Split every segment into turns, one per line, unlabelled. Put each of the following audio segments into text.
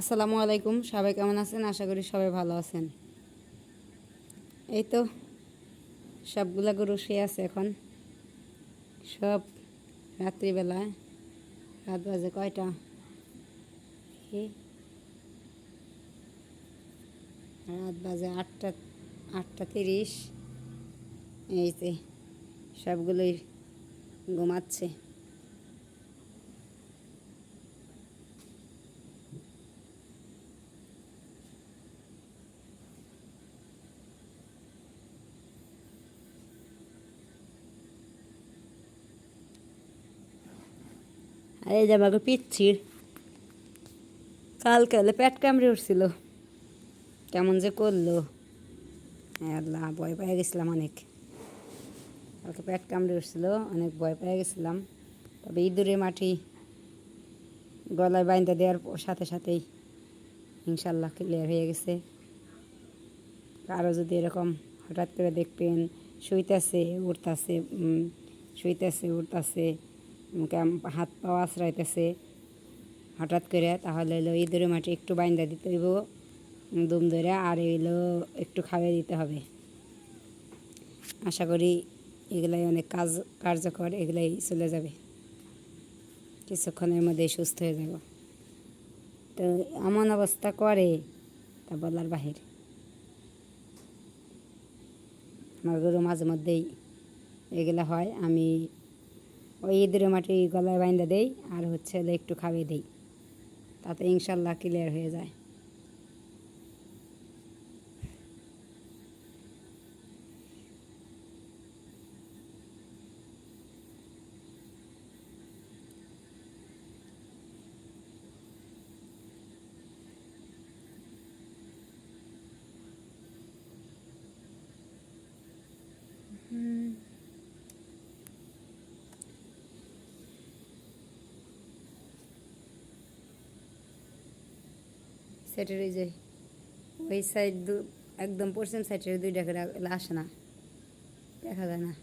আসসালামু আলাইকুম। সবাই কেমন আছেন? আশা করি সবাই ভালো আছেন। এই তো সবগুলা গরু শুয়ে আছে এখন। সব রাত্রিবেলায় রাত বাজে কয়টা? রাত বাজে আটটা আটটা তিরিশ। এই যে সবগুলোই ঘুমাচ্ছে। এই যে আমাকে পিচ্ছির কালকে হলে পেট কামড়ে উঠছিল। কেমন যে করল। আল্লাহ, ভয় পেয়ে গেছিলাম অনেক। কালকে পেট কামড়ে উঠছিল, অনেক ভয় পেয়ে গেছিলাম। তবে ইঁদুরে মাটি গলায় বাইন্দা দেওয়ার সাথে সাথেই ইনশাল্লাহ ক্লিয়ার হয়ে গেছে। আরও যদি এরকম হঠাৎ করে দেখবেন, শুইতেছে, উঠতেছে শুইতেছে, উঠতেছে হাত পা আশ্রাইতেছে। হঠাৎ করে তাহলে হলো ইঁদুরে মাটি একটু বাইন্দা দিতে হইব, দুম ধরে আর এগুলো একটু খাওয়াই দিতে হবে। আশা করি এগুলাই অনেক কাজ কার্যকর, এগুলাই চলে যাবে। কিছুক্ষণের মধ্যেই সুস্থ হয়ে যাব। তো এমন অবস্থা করে তা বলার বাহির। আমার গরু মাঝে মধ্যেই এগুলো হয়, আমি ওই ইঁদুরে মাটি গলায় বাইন্দা দেই আর হচ্ছে একটু খাবে দেই। তাতে ইনশাল্লাহ ক্লিয়ার হয়ে যায়। সেটের ওই যে, ওই সাইড একদম পশ্চিম সাইডের দুইটা করে আসে না। দেখা যায় না।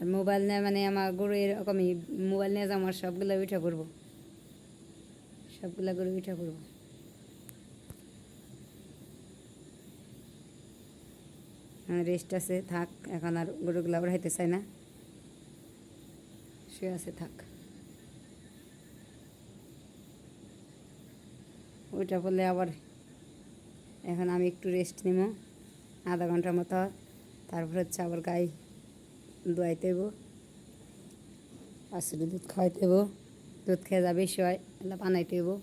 আর মোবাইল নিয়ে মানে আমার গরু এরকমই মোবাইল নিয়ে আমার সবগুলো উঠে পড়ব। সবগুলা গরু উঠে পড়ব। রেস্ট আছে, থাক। এখন আর গরুগুলো উড়াইতে চাই না। শুয়ে আছে, থাক। ওইটা বললে আবার এখন আমি একটু রেস্ট নিব, আধা ঘণ্টার মতো। তারপর হচ্ছে আবার গাই দোয়াইতে হইব আসলে দুধ খাওয়াইতে হইব দুধ খেয়ে যাবে সবাই এগুলো বানাইতে দেবো।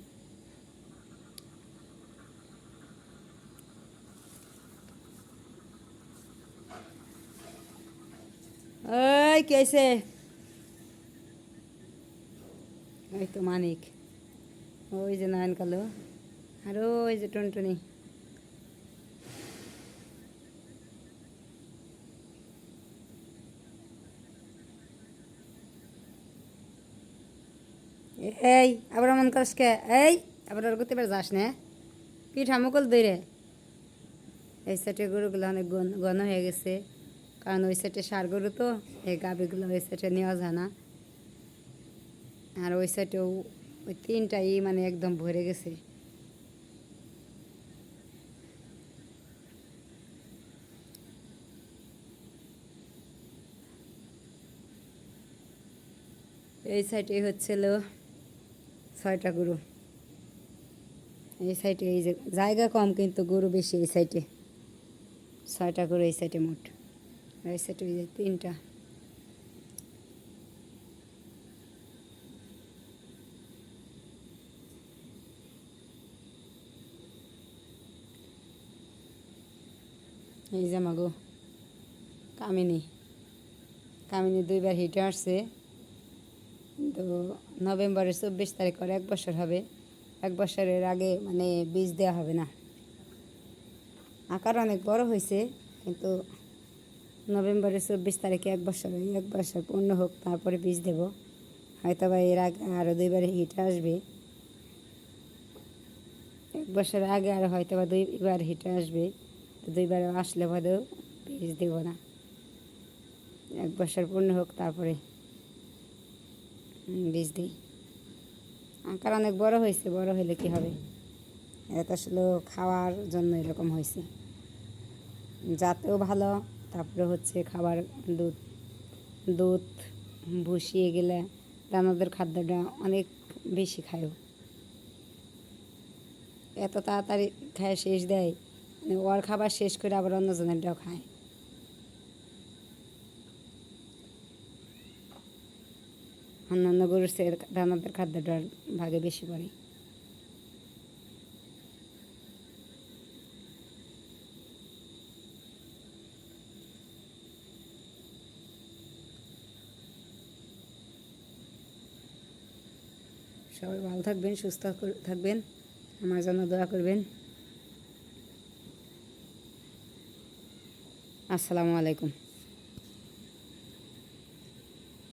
ওই কেছে ওই তো মানিক। ওই যে নয়ন কালো। আর ওই যে টুনটুনি। এই, আবার মন করস কে? এই, আবার ওর করতে পারে যাস না। পিঠা মুকল দইরে এই সাইডে গরুগুলো অনেক ঘন হয়ে গেছে। কারণ ওই সাইডে সার গরু তো, এই গাভিগুলো ওই সাইডে নেওয়া যায় না। আর ওই সাইডেও ওই তিনটাই মানে একদম ভরে গেছে। এই সাইডে হচ্ছিল ছয়টা গরু। এই সাইডে এই যে জায়গা কম কিন্তু গরু বেশি এই সাইডে। ছয়টা গরু এই সাইডে মোট। এই সাইডে ওই যে তিনটা। এই যে মাগো কামিনী। কামিনী দুইবার হিটে আসছে। তো নভেম্বরের চব্বিশ তারিখ করে এক বছর হবে। এক বছরের আগে মানে বীজ দেওয়া হবে না। আকার অনেক বড় হয়েছে, কিন্তু নভেম্বরের চব্বিশ তারিখে এক বছর এক বছর পূর্ণ হোক, তারপরে বীজ দেব। হয়তো বা এর আগে আরও দুইবার হিট আসবে। এক বছর আগে আরও হয়তো বা দুইবার হিট আসবে, তো দুইবার আসলে বাদেও বীজ দেব না। এক বছর পূর্ণ হোক, তারপরে বীজ দিই। আকার অনেক বড় হয়েছে, বড় হলে কি হবে? এটা আসলে খাওয়ার জন্য এরকম হয়েছে। যাতেও ভালো, তারপরে হচ্ছে খাবার দুধ দুধ বসিয়ে গেলে দানাদের খাদ্যটা অনেক বেশি খায়ও। এত তাড়াতাড়ি খায়, শেষ দেয় মানে ওর খাবার শেষ করে আবার অন্যজনেরটাও খায়। অন্যান্য গরুর সে দানাদের খাদ্যটার ভাগে বেশি পড়ে। সবাই ভালো থাকবেন, সুস্থ থাকবেন। আমার জন্য দোয়া করবেন। আসসালামু আলাইকুম।